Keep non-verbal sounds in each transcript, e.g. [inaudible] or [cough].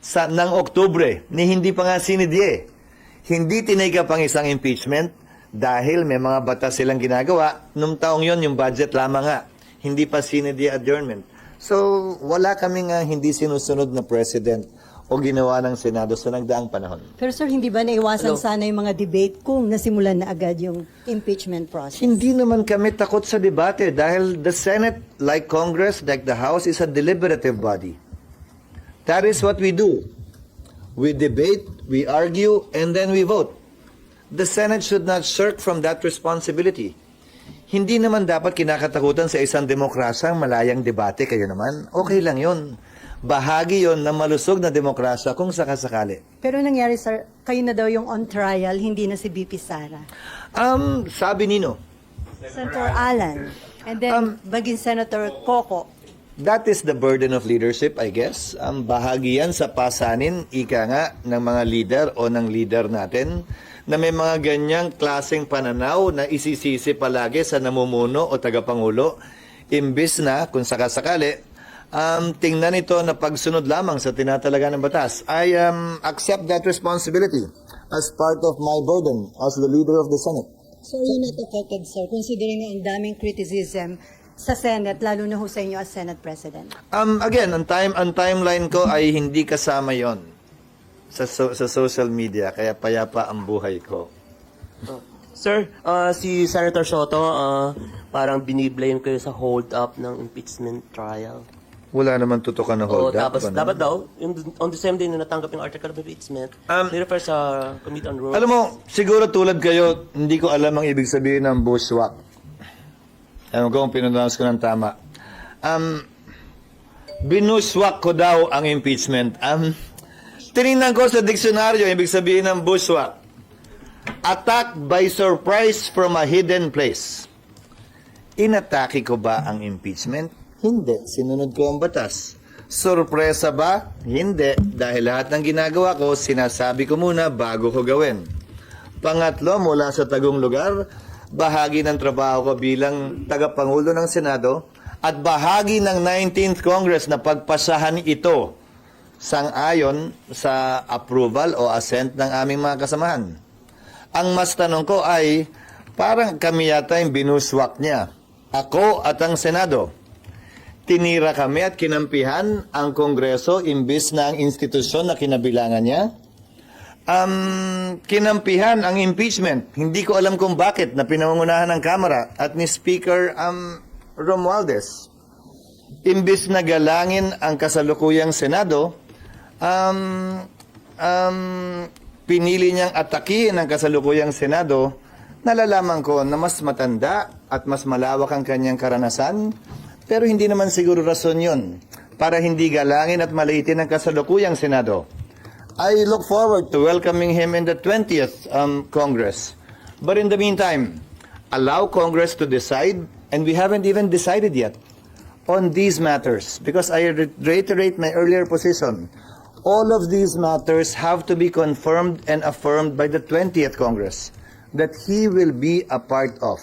sa ng Oktubre ni hindi pa nga sinidye. Hindi tinigap ang isang impeachment dahil may mga batas silang ginagawa. Nung taong yon yung budget lamang nga. Hindi pa sinidye adjournment. So, wala kaming nga hindi sinusunod na president o ginawa ng Senado sa nagdaang panahon. Pero sir, hindi ba naiwasan sana yung mga debate kung nasimulan na agad yung impeachment process? Hindi naman kami takot sa debate dahil the Senate, like Congress, like the House, is a deliberative body. That is what we do. We debate, we argue, and then we vote. The Senate should not shirk from that responsibility. Hindi naman dapat kinakatakutan sa isang demokrasyang malayang debate kayo naman. Okay lang yon. Bahagi yon ng malusog na demokrasya kung sakasakali. Pero nangyari sir, kayo na daw yung on trial, hindi na si BP Sara. Um, sabi nino, Senator Alan, and then Um, baging Senator Coco. That is the burden of leadership, I guess. Ang bahagi yan sa pasanin, ika nga, ng mga leader o ng leader natin na may mga ganyang klaseng pananaw na isisisi palagi sa namumuno o tagapangulo imbis na, kung sakasakali, um, tingnan ito na pagsunod lamang sa tinatalaga ng batas. I um, accept that responsibility as part of my burden as the leader of the Senate. So you not affected sir, considering na ang daming criticism sa Senate, lalo na ho sa inyo as Senate President? Um, again, ang time ang timeline ko ay hindi kasama 'yon sa so- sa social media kaya payapa ang buhay ko. Sir, ah, si Senator Soto, ah, parang biniblame kayo sa hold up ng impeachment trial. Wala naman tutukan na hold up. tapos ano? dapat daw, yung, on the same day na natanggap yung article of impeachment, Um, nirefer sa Committee on Rules. Alam mo, siguro tulad kayo, hindi ko alam ang ibig sabihin ng bushwhack. Alam ko kung pinundanas ko ng tama. Um, binushwhack ko daw ang impeachment. Um, tinignan ko sa diksyonaryo, ibig sabihin ng bushwhack. Attack by surprise from a hidden place. Inatake ko ba ang impeachment? Hindi. Sinunod ko ang batas. Sorpresa ba? Hindi. Dahil lahat ng ginagawa ko, sinasabi ko muna bago ko gawin. Pangatlo, mula sa tagong lugar, bahagi ng trabaho ko bilang tagapangulo ng Senado at bahagi ng 19th Congress na pagpasahan ito sang-ayon sa approval o assent ng aming mga kasamahan. Ang mas tanong ko ay, parang kami yata yung binuswak niya. Ako at ang Senado. Tinira kami at kinampihan ang Kongreso imbis na ang institusyon na kinabilangan niya. Um, kinampihan ang impeachment. Hindi ko alam kung bakit na pinangungunahan ng Kamara at ni Speaker um, Romualdez. Imbis na galangin ang kasalukuyang Senado, um, um, pinili niyang atakihin ang kasalukuyang Senado, nalalaman ko na mas matanda at mas malawak ang kanyang karanasan, pero hindi naman siguro rason yun para hindi galangin at maliitin ang kasalukuyang Senado. I look forward to welcoming him in the 20th um, Congress. But in the meantime, allow Congress to decide, and we haven't even decided yet on these matters because I re- reiterate my earlier position. All of these matters have to be confirmed and affirmed by the 20th Congress that he will be a part of.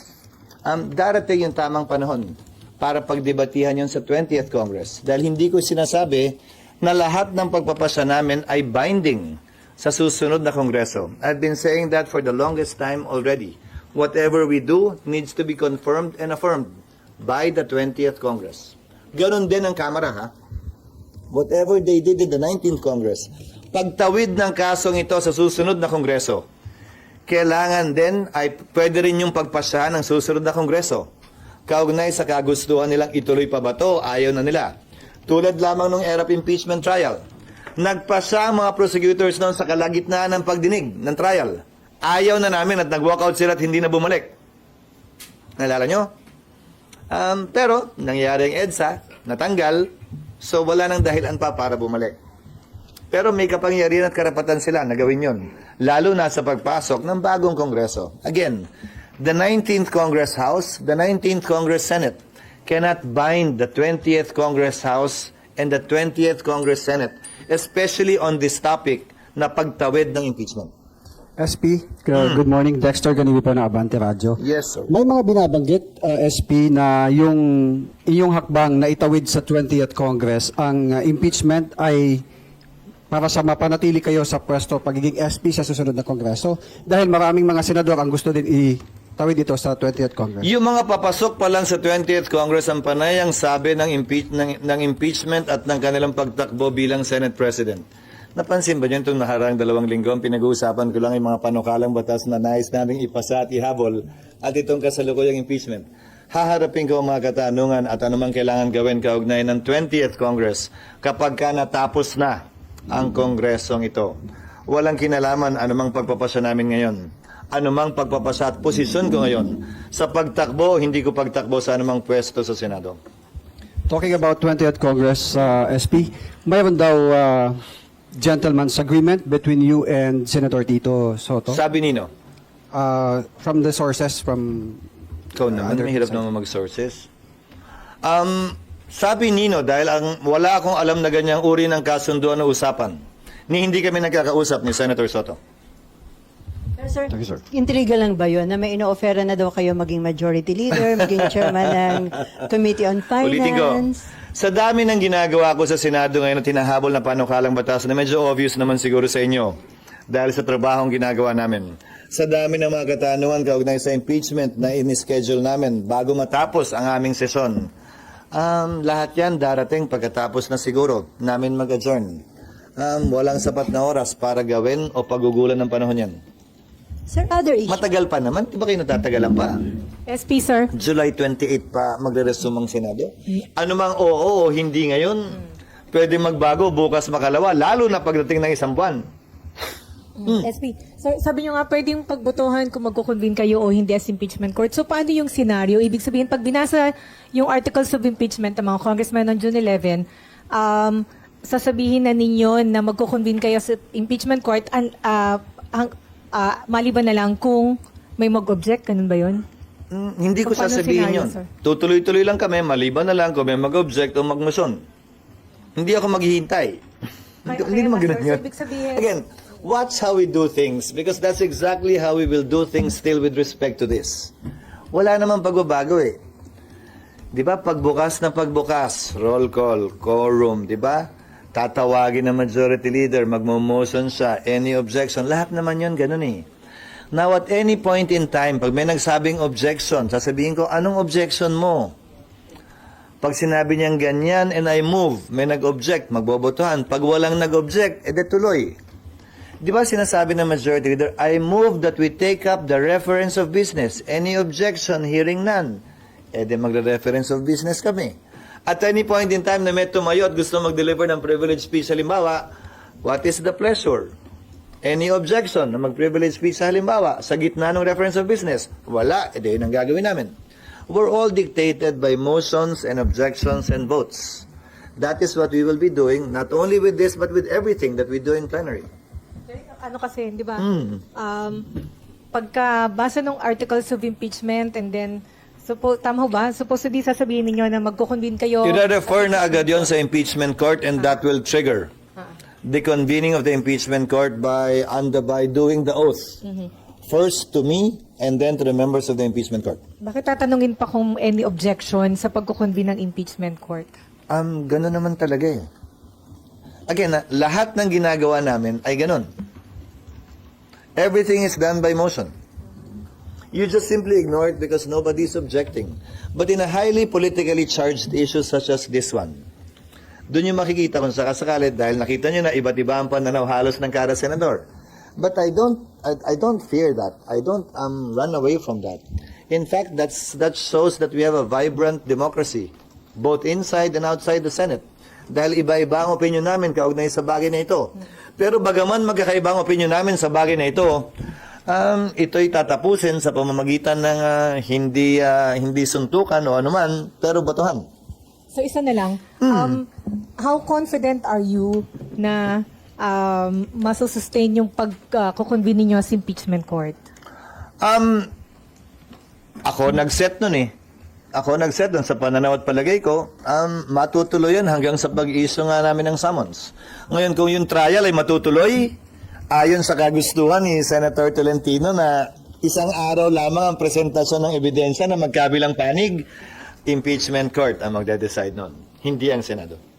Um, darating yung tamang panahon para pagdebatihan yon sa 20th Congress. Dahil hindi ko sinasabi na lahat ng pagpapasya namin ay binding sa susunod na Kongreso. I've been saying that for the longest time already. Whatever we do needs to be confirmed and affirmed by the 20th Congress. Ganon din ang Kamara, ha? Whatever they did in the 19th Congress, pagtawid ng kasong ito sa susunod na Kongreso, kailangan din ay pwede rin yung pagpasya ng susunod na Kongreso. Kaugnay sa kagustuhan nilang ituloy pa ba to, ayaw na nila. Tulad lamang ng era of impeachment trial. Nagpasya ang mga prosecutors noon sa kalagitnaan ng pagdinig ng trial. Ayaw na namin at nag-walkout sila at hindi na bumalik. Nalala nyo? Um, pero, nangyari ang EDSA, natanggal, so wala nang dahilan pa para bumalik. Pero may kapangyarihan at karapatan sila na gawin yon, lalo na sa pagpasok ng bagong Kongreso. Again, the 19th Congress House, the 19th Congress Senate cannot bind the 20th Congress House and the 20th Congress Senate, especially on this topic na pagtawid ng impeachment. SP, uh, good morning. Dexter Ganiwi po ng Abante Radio. Yes, sir. May mga binabanggit, uh, SP, na yung iyong hakbang na itawid sa 20th Congress, ang uh, impeachment ay para sa mapanatili kayo sa pwesto pagiging SP sa susunod na Kongreso? Dahil maraming mga senador ang gusto din itawid dito sa 20th Congress. Yung mga papasok pa lang sa 20th Congress ang panay ang sabi ng, impeach, ng, ng impeachment at ng kanilang pagtakbo bilang Senate President. Napansin ba niyo itong naharang dalawang linggo? Ang Pinag-uusapan ko lang yung mga panukalang batas na nais namin ipasa at ihabol at itong kasalukuyang impeachment. Haharapin ko ang mga katanungan at anumang kailangan gawin kaugnay ng 20th Congress kapag ka natapos na ang kongresong ito. Walang kinalaman anumang pagpapasya namin ngayon anumang pagpapasa at posisyon ko ngayon sa pagtakbo, hindi ko pagtakbo sa anumang pwesto sa Senado. Talking about 20th Congress, uh, SP, mayroon daw uh, gentleman's agreement between you and Senator Tito Soto Sabi nino, uh, from the sources from ikaw naman, Other mahirap naman mag-sources. Um, sabi nino, dahil ang, wala akong alam na ganyang uri ng kasunduan na usapan, ni hindi kami nagkakausap ni Senator Soto. Sir, Thank you, sir. intriga lang ba yun na may ino-offera na daw kayo maging majority leader, maging chairman [laughs] ng Committee on Ulitin ko, Finance? sa dami ng ginagawa ko sa Senado ngayon na tinahabol na panukalang batas na medyo obvious naman siguro sa inyo dahil sa trabahong ginagawa namin. Sa dami ng mga katanungan kaugnay sa impeachment na in-schedule namin bago matapos ang aming sesyon, um, lahat yan darating pagkatapos na siguro namin mag-adjourn. Um, walang sapat na oras para gawin o pagugulan ng panahon yan. Sir, other issue. Matagal pa naman, di ba kayo natatagalan pa? SP, sir. July 28 pa magre-resume ang Senado? Ano mang oo o hindi ngayon, pwede magbago bukas makalawa, lalo na pagdating ng isang buwan. SP. Sir, sabi nyo nga, pwedeng pagbotohan kung magkukonvene kayo o hindi as impeachment court. So, paano yung scenario? Ibig sabihin, pag binasa yung articles of impeachment ng mga congressmen on June 11, um, sasabihin na ninyo na magkukonvene kayo sa impeachment court an, ah, ang, ah, maliban na lang kung may mag-object, ganun ba yun? Mm, hindi ko paano sasabihin scenario, yun. sir? Tutuloy-tuloy lang kami, maliban na lang kung may mag-object o magmoson. Hindi ako maghihintay. hindi, hindi naman ganun yun. So, ibig sabihin- Again, watch how we do things because that's exactly how we will do things still with respect to this. Wala namang pagbabago eh. Di ba, pagbukas na pagbukas, roll call, quorum, di ba? Tatawagin ng majority leader, magmo-motion siya, any objection, lahat naman yun, ganun eh. Now, at any point in time, pag may nagsabing objection, sasabihin ko, anong objection mo? Pag sinabi niyang ganyan and I move, may nag-object, magbobotohan. Pag walang nag-object, edi tuloy. Di ba sinasabi ng majority leader, I move that we take up the reference of business. Any objection, hearing none. Edi magre-reference of business kami. At any point in time na may tumayo at gusto mag-deliver ng privilege speech, halimbawa, what is the pleasure? Any objection na mag-privilege speech sa halimbawa, sa gitna ng reference of business? Wala, edi yun ang gagawin namin. We're all dictated by motions and objections and votes. That is what we will be doing, not only with this, but with everything that we do in plenary. ano kasi, di ba? Um, pagka basa ng articles of impeachment and then, suppo, tama ho ba? Supposedly sasabihin ninyo na magkukonvene kayo. I-refer na agad yon sa impeachment court and that will trigger the convening of the impeachment court by under by doing the oath. First to me and then to the members of the impeachment court. Bakit tatanungin pa kung any objection sa pagkukonvene ng impeachment court? Um, gano'n naman talaga eh. Again, ah, lahat ng ginagawa namin ay gano'n. Everything is done by motion. You just simply ignore it because nobody is objecting. But in a highly politically charged issue such as this one, doon yung makikita kung sakasakali dahil nakita nyo na iba't iba ang pananaw halos ng kada senador. But I don't, I, I don't fear that. I don't um, run away from that. In fact, that's, that shows that we have a vibrant democracy, both inside and outside the Senate. Dahil iba-iba ang opinion namin kaugnay sa bagay na ito. Pero bagaman magkakaiba ang opinion namin sa bagay na ito, um, ito'y tatapusin sa pamamagitan ng ah, hindi, ah, hindi suntukan o anuman, pero batuhan. So isa na lang, um, how confident are you na um, masusustain yung pagkukonvene ninyo sa impeachment court? Um, ako nag-set nun eh. Ako nag-set nun sa pananaw at palagay ko, um, matutuloy yan hanggang sa pag-issue nga namin ng summons. Ngayon, kung yung trial ay matutuloy, ayon sa kagustuhan ni Senator Tolentino na isang araw lamang ang presentasyon ng ebidensya na magkabilang panig, impeachment court ang magde-decide nun, hindi ang Senado.